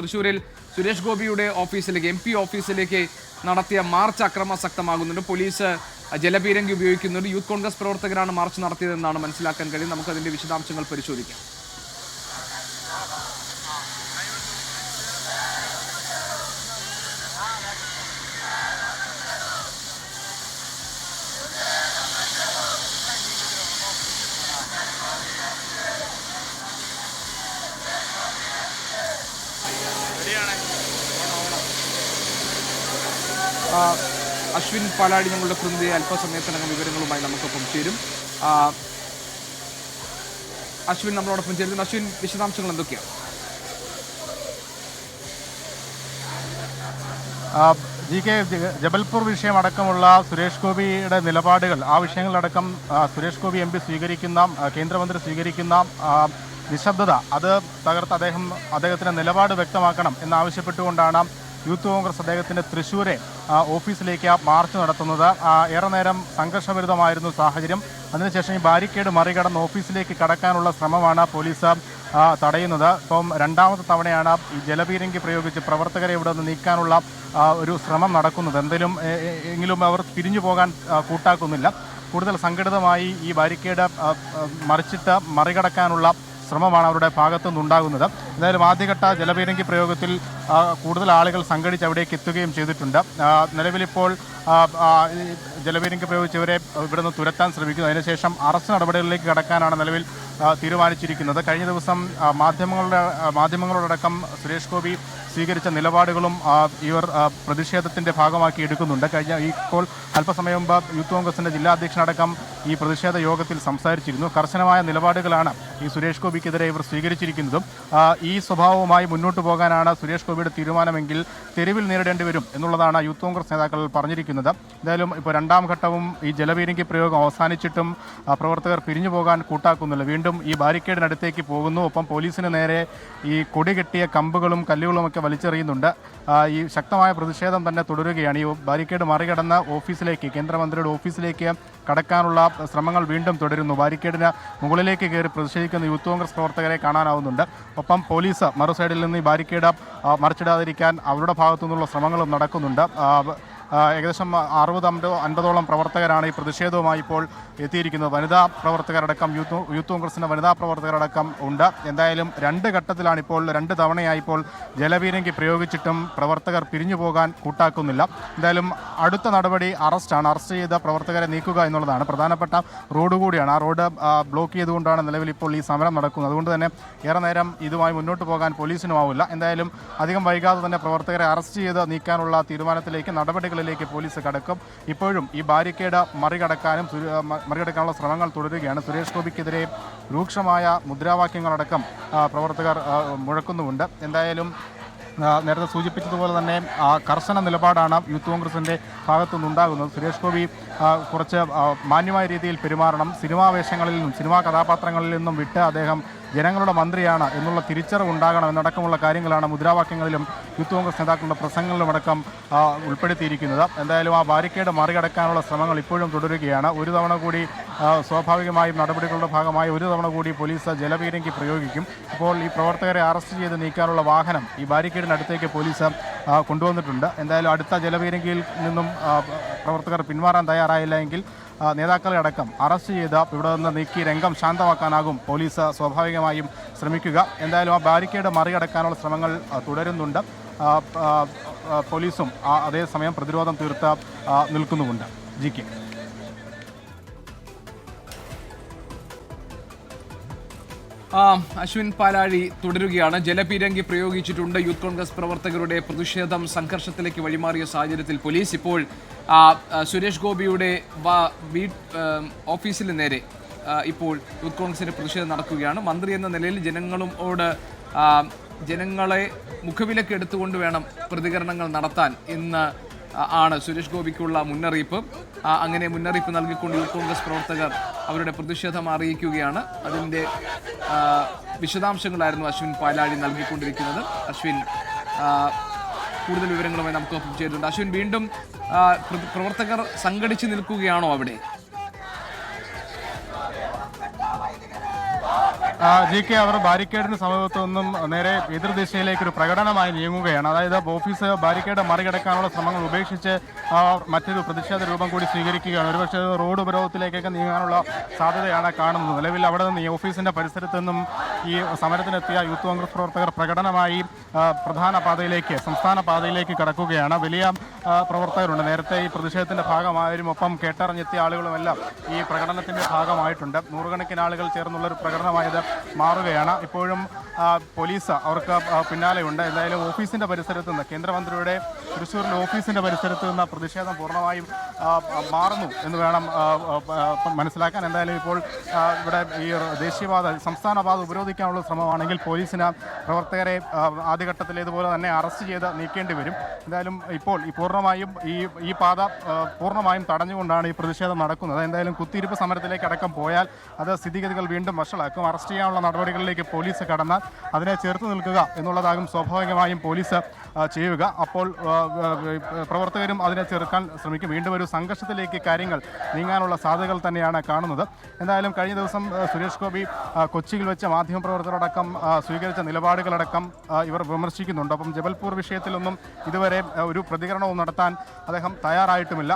തൃശൂരിൽ സുരേഷ് ഗോപിയുടെ ഓഫീസിലേക്ക് എം പി ഓഫീസിലേക്ക് നടത്തിയ മാർച്ച് അക്രമാസക്തമാകുന്നുണ്ട് പോലീസ് ജലപീരങ്കി ഉപയോഗിക്കുന്നുണ്ട്. യൂത്ത് കോൺഗ്രസ് പ്രവർത്തകരാണ് മാർച്ച് നടത്തിയതെന്നാണ് മനസ്സിലാക്കാൻ കഴിയും നമുക്ക് അതിന്റെ വിശദാംശങ്ങൾ പരിശോധിക്കാം ആ, അശ്വിൻ പാലാടി ഞങ്ങളുടെ പ്രതിനിധി അല്പസമയത്തിനകം വിവരങ്ങളുമായി നമുക്കൊപ്പം ചേരും. അശ്വിൻ നമ്മളോടൊപ്പം ചേരുന്നു. അശ്വിൻ വിശദാംശങ്ങൾ എന്തൊക്കെയാണ്? ജി കെ ജബൽപൂർ വിഷയം അടക്കമുള്ള സുരേഷ് ഗോപിയുടെ നിലപാടുകൾ ആ വിഷയങ്ങളിലടക്കം ആ, സുരേഷ് ഗോപി എം പി സ്വീകരിക്കുന്ന കേന്ദ്രമന്ത്രി സ്വീകരിക്കുന്ന നിശബ്ദത അത് തകർത്ത് അദ്ദേഹം അദ്ദേഹത്തിന്റെ നിലപാട് വ്യക്തമാക്കണം എന്നാവശ്യപ്പെട്ടുകൊണ്ടാണ് യൂത്ത് കോൺഗ്രസ് അദ്ദേഹത്തിന്റെ തൃശ്ശൂരെ ഓഫീസിലേക്ക് മാർച്ച് നടത്തുന്നത്. ഏറെ നേരം സംഘർഷഭരിതമായിരുന്നു സാഹചര്യം. അതിനുശേഷം ഈ ബാരിക്കേഡ് മറികടന്ന് ഓഫീസിലേക്ക് കടക്കാനുള്ള ശ്രമമാണ് പോലീസ് തടയുന്നത്. ഇപ്പം രണ്ടാമത്തെ തവണയാണ് ഈ ജലപീരങ്കി പ്രയോഗിച്ച് പ്രവർത്തകരെ ഇവിടെ നിന്ന് നീക്കാനുള്ള ഒരു ശ്രമം നടക്കുന്നത്. എന്തെങ്കിലും എങ്കിലും അവർ പിരിഞ്ഞു പോകാൻ കൂട്ടാക്കുന്നില്ല. കൂടുതൽ സംഘടിതമായി ഈ ബാരിക്കേഡ് മറിച്ചിട്ട് മറികടക്കാനുള്ള ശ്രമമാണ് അവരുടെ ഭാഗത്തു നിന്നുണ്ടാകുന്നത് എന്തായാലും ആദ്യഘട്ട ജലപീരങ്കി പ്രയോഗത്തിൽ കൂടുതൽ ആളുകൾ സംഘടിച്ച് അവിടേക്ക് എത്തുകയും ചെയ്തിട്ടുണ്ട്. നിലവിലിപ്പോൾ ജലപീരങ്കി പ്രയോഗിച്ചവരെ ഇവിടുന്ന് തുരത്താൻ ശ്രമിക്കുന്നു. അതിനുശേഷം അറസ്റ്റ് നടപടികളിലേക്ക് കടക്കാനാണ് നിലവിൽ തീരുമാനിച്ചിരിക്കുന്നത്. കഴിഞ്ഞ ദിവസം മാധ്യമങ്ങളുടെ മാധ്യമങ്ങളോടക്കം സുരേഷ് ഗോപി സ്വീകരിച്ച നിലപാടുകളും ഇവർ പ്രതിഷേധത്തിന്റെ ഭാഗമാക്കി എടുക്കുന്നുണ്ട്. കഴിഞ്ഞ ഇപ്പോൾ അല്പസമയം മുമ്പ് യൂത്ത് കോൺഗ്രസിന്റെ ജില്ലാ അധ്യക്ഷനടക്കം ഈ പ്രതിഷേധ യോഗത്തിൽ സംസാരിച്ചിരുന്നു. കർശനമായ നിലപാടുകളാണ് ഈ സുരേഷ് ഗോപിക്കെതിരെ ഇവർ സ്വീകരിച്ചിരിക്കുന്നതും ഈ സ്വഭാവവുമായി മുന്നോട്ട് പോകാനാണ് സുരേഷ് ഗോപിയുടെ തീരുമാനമെങ്കിൽ തെരുവിൽ നേരിടേണ്ടി വരും എന്നുള്ളതാണ് യൂത്ത് കോൺഗ്രസ് നേതാക്കൾ പറഞ്ഞിരിക്കുന്നത്. എന്തായാലും ഇപ്പോൾ രണ്ടാം ഘട്ടവും ഈ ജലപീരങ്കി പ്രയോഗം അവസാനിച്ചിട്ടും പ്രവർത്തകർ പിരിഞ്ഞു പോകാൻ കൂട്ടാക്കുന്നില്ല. വീണ്ടും ഈ ബാരിക്കേഡിനടുത്തേക്ക് പോകുന്നു. ഒപ്പം പോലീസിന് നേരെ ഈ കൊടി കെട്ടിയ കമ്പുകളും കല്ലുകളുമൊക്കെ വലിച്ചെറിയുന്നുണ്ട്. ഈ ശക്തമായ പ്രതിഷേധം തന്നെ തുടരുകയാണ്. ഈ ബാരിക്കേഡ് മറികടന്ന ഓഫീസിലേക്ക് കേന്ദ്രമന്ത്രിയുടെ ഓഫീസിലേക്ക് കടക്കാനുള്ള ശ്രമങ്ങൾ വീണ്ടും തുടരുന്നു. ബാരിക്കേഡിന് മുകളിലേക്ക് കയറി പ്രതിഷേധിക്കുന്ന യൂത്ത് കോൺഗ്രസ് പ്രവർത്തകരെ കാണാനാവുന്നുണ്ട്. ഒപ്പം പോലീസ് മറു സൈഡിൽ നിന്ന് ഈ ബാരിക്കേഡ് മറിച്ചിടാതിരിക്കാൻ അവരുടെ ഭാഗത്തു നിന്നുള്ള ശ്രമങ്ങളും നടക്കുന്നുണ്ട്. ഏകദേശം അറുപത് അമ്പത് അൻപതോളം പ്രവർത്തകരാണ് ഈ പ്രതിഷേധവുമായി ഇപ്പോൾ എത്തിയിരിക്കുന്നത്. വനിതാ പ്രവർത്തകരടക്കം യൂത്ത് യൂത്ത് കോൺഗ്രസിന്റെ വനിതാ പ്രവർത്തകരടക്കം ഉണ്ട്. എന്തായാലും രണ്ട് ഘട്ടത്തിലാണ് ഇപ്പോൾ രണ്ട് തവണയായി ഇപ്പോൾ ജലപീരങ്കി പ്രയോഗിച്ചിട്ടും പ്രവർത്തകർ പിരിഞ്ഞു പോകാൻ കൂട്ടാക്കുന്നില്ല. എന്തായാലും അടുത്ത നടപടി അറസ്റ്റാണ്. അറസ്റ്റ് ചെയ്ത പ്രവർത്തകരെ നീക്കുക എന്നുള്ളതാണ് പ്രധാനപ്പെട്ട റോഡ് കൂടിയാണ്. ആ റോഡ് ബ്ലോക്ക് ചെയ്തുകൊണ്ടാണ് നിലവിൽ ഇപ്പോൾ ഈ സമരം നടക്കുന്നത്. അതുകൊണ്ട് തന്നെ ഏറെ നേരം ഇതുമായി മുന്നോട്ട് പോകാൻ പോലീസിനുമാവില്ല. എന്തായാലും അധികം വൈകാതെ തന്നെ പ്രവർത്തകരെ അറസ്റ്റ് ചെയ്ത് നീക്കാനുള്ള തീരുമാനത്തിലേക്ക് നടപടികളിലേക്ക് പോലീസ് കടക്കും. ഇപ്പോഴും ഈ ബാരിക്കേഡ് മറികടക്കാനും മറികടക്കാനുള്ള ശ്രമങ്ങൾ തുടരുകയാണ്. സുരേഷ് ഗോപിക്കെതിരെ രൂക്ഷമായ മുദ്രാവാക്യങ്ങളടക്കം പ്രവർത്തകർ മുഴക്കുന്നുമുണ്ട്. എന്തായാലും നേരത്തെ സൂചിപ്പിച്ചതുപോലെ തന്നെ കർശന നിലപാടാണ് യൂത്ത് കോൺഗ്രസിന്റെ ഭാഗത്തു നിന്നുണ്ടാകുന്നത് സുരേഷ് ഗോപി കുറച്ച് മാന്യമായ രീതിയിൽ പെരുമാറണം. സിനിമാ വേഷങ്ങളിൽ നിന്നും സിനിമാ കഥാപാത്രങ്ങളിൽ നിന്നും വിട്ട് അദ്ദേഹം ജനങ്ങളുടെ മന്ത്രിയാണ് എന്നുള്ള തിരിച്ചറിവ് ഉണ്ടാകണം എന്നടക്കമുള്ള കാര്യങ്ങളാണ് മുദ്രാവാക്യങ്ങളിലും യൂത്ത് കോൺഗ്രസ് നേതാക്കളുടെ പ്രസംഗങ്ങളിലുമടക്കം ഉൾപ്പെടുത്തിയിരിക്കുന്നത്. എന്തായാലും ആ ബാരിക്കേഡ് മറികടക്കാനുള്ള ശ്രമങ്ങൾ ഇപ്പോഴും തുടരുകയാണ്. ഒരു തവണ കൂടി സ്വാഭാവികമായും നടപടികളുടെ ഭാഗമായി ഒരു തവണ കൂടി പോലീസ് ജലപീരങ്കി പ്രയോഗിക്കും. ഇപ്പോൾ ഈ പ്രവർത്തകരെ അറസ്റ്റ് ചെയ്ത് നീക്കാനുള്ള വാഹനം ഈ ബാരിക്കേഡിനടുത്തേക്ക് പോലീസ് കൊണ്ടുവന്നിട്ടുണ്ട്. എന്തായാലും അടുത്ത ജലപീരങ്കിയിൽ നിന്നും പ്രവർത്തകർ പിന്മാറാൻ തയ്യാറായില്ല എങ്കിൽ നേതാക്കളെ അടക്കം അറസ്റ്റ് ചെയ്ത് ഇവിടെ നിന്ന് നീക്കി രംഗം ശാന്തമാക്കാനാകും. പോലീസ് സ്വാഭാവികമായും ശ്രമിക്കുക. എന്തായാലും ആ ബാരിക്കേഡ് മറികടക്കാനുള്ള ശ്രമങ്ങൾ തുടരുന്നുണ്ട്. പോലീസും അതേസമയം പ്രതിരോധം തീർത്ത് നിൽക്കുന്നുമുണ്ട്. G K. അശ്വിൻ പാലാഴി തുടരുകയാണ്. ജലപീരങ്കി പ്രയോഗിച്ചിട്ടുണ്ട്. യൂത്ത് കോൺഗ്രസ് പ്രവർത്തകരുടെ പ്രതിഷേധം സംഘർഷത്തിലേക്ക് വഴിമാറിയ സാഹചര്യത്തിൽ പോലീസ് ഇപ്പോൾ സുരേഷ് ഗോപിയുടെ ഓഫീസിന് നേരെ ഇപ്പോൾ യൂത്ത് കോൺഗ്രസിന്റെ പ്രതിഷേധം നടക്കുകയാണ്. മന്ത്രി എന്ന നിലയിൽ ജനങ്ങളോട് ജനങ്ങളെ മുഖവിലക്ക് എടുത്തുകൊണ്ട് വേണം പ്രതികരണങ്ങൾ നടത്താൻ ഇന്ന് ആണ് സുരേഷ് ഗോപിക്കുള്ള മുന്നറിയിപ്പ്. അങ്ങനെ മുന്നറിയിപ്പ് നൽകിക്കൊണ്ട് യൂത്ത് കോൺഗ്രസ് പ്രവർത്തകർ അവരുടെ പ്രതിഷേധം അറിയിക്കുകയാണ്. അതിന്റെ വിശദാംശങ്ങളായിരുന്നു അശ്വിൻ പാലാഴി നൽകിക്കൊണ്ടിരിക്കുന്നത്. അശ്വിൻ കൂടുതൽ വിവരങ്ങളുമായി നമുക്കൊപ്പം ചെയ്തിട്ടുണ്ട് അശ്വിൻ വീണ്ടും പ്രവർത്തകർ സംഘടിച്ച് നിൽക്കുകയാണോ അവിടെ? ജി കെ അവർ ബാരിക്കേഡിന് സമീപത്തൊന്നും നേരെ എതിർദിശയിലേക്ക് ഒരു പ്രകടനമായി നീങ്ങുകയാണ്. അതായത് ഓഫീസ് ബാരിക്കേഡ് മറികടക്കാനുള്ള ശ്രമങ്ങൾ ഉപേക്ഷിച്ച് മറ്റൊരു പ്രതിഷേധ രൂപം കൂടി സ്വീകരിക്കുകയാണ്. ഒരുപക്ഷെ റോഡ് ഉപരോധത്തിലേക്കൊക്കെ നീങ്ങാനുള്ള സാധ്യതയാണ് കാണുന്നത്. നിലവിൽ അവിടെ നിന്ന് ഈ ഓഫീസിന്റെ പരിസരത്ത് നിന്നും ഈ സമരത്തിനെത്തിയ യൂത്ത് കോൺഗ്രസ് പ്രവർത്തകർ പ്രകടനമായി പ്രധാന പാതയിലേക്ക് സംസ്ഥാന പാതയിലേക്ക് കടക്കുകയാണ്. വലിയ പ്രവർത്തകരുണ്ട്. നേരത്തെ ഈ പ്രതിഷേധത്തിന്റെ ഭാഗമായവരും ഒപ്പം കേട്ടറിഞ്ഞെത്തിയ ആളുകളുമെല്ലാം ഈ പ്രകടനത്തിന്റെ ഭാഗമായിട്ടുണ്ട്. നൂറുകണക്കിന് ആളുകൾ ചേർന്നുള്ള ഒരു പ്രകടനമായത് മാറുകയാണ്. ഇപ്പോഴും പോലീസ് അവർക്ക് പിന്നാലെയുണ്ട്. എന്തായാലും ഓഫീസിന്റെ പരിസരത്ത് നിന്ന് കേന്ദ്രമന്ത്രിയുടെ തൃശ്ശൂരിലെ ഓഫീസിന്റെ പരിസരത്ത് നിന്ന് പ്രതിഷേധം പൂർണമായും മാറുന്നു എന്ന് വേണം മനസ്സിലാക്കാൻ. എന്തായാലും ഇപ്പോൾ ഇവിടെ ഈ ദേശീയപാത സംസ്ഥാനപാത ഉപരോധിക്കാനുള്ള ശ്രമമാണെങ്കിൽ പോലീസിന് പ്രവർത്തകരെ ആദ്യഘട്ടത്തിലേതുപോലെ തന്നെ അറസ്റ്റ് ചെയ്ത് നീക്കേണ്ടി വരും. എന്തായാലും ഇപ്പോൾ ഈ പൂർണമായും ഈ ഈ പാത പൂർണമായും തടഞ്ഞുകൊണ്ടാണ് ഈ പ്രതിഷേധം നടക്കുന്നത്. എന്തായാലും കുത്തിയിരിപ്പ് സമരത്തിലേക്ക് അടക്കം പോയാൽ അത് സ്ഥിതിഗതികൾ വീണ്ടും വഷളാക്കും. അറസ്റ്റ് ചെയ്യാനുള്ള നടപടികളിലേക്ക് പോലീസ് കടന്നാൽ അതിനെ ചേർത്ത് നിൽക്കുക എന്നുള്ളതാകും സ്വാഭാവികമായും പോലീസ് ചെയ്യുക. അപ്പോൾ പ്രവർത്തകരും അതിനെ ചെറുക്കാൻ ശ്രമിക്കും. വീണ്ടും ഒരു സംഘർഷത്തിലേക്ക് കാര്യങ്ങൾ നീങ്ങാനുള്ള സാധ്യതകൾ തന്നെയാണ് കാണുന്നത്. എന്തായാലും കഴിഞ്ഞ ദിവസം സുരേഷ് ഗോപി കൊച്ചിയിൽ വെച്ച് മാധ്യമപ്രവർത്തകരടക്കം സ്വീകരിച്ച നിലപാടുകളടക്കം ഇവർ വിമർശിക്കുന്നുണ്ട്. അപ്പം ജബൽപൂർ വിഷയത്തിലൊന്നും ഇതുവരെ ഒരു പ്രതികരണവും നടത്താൻ അദ്ദേഹം തയ്യാറായിട്ടുമില്ല.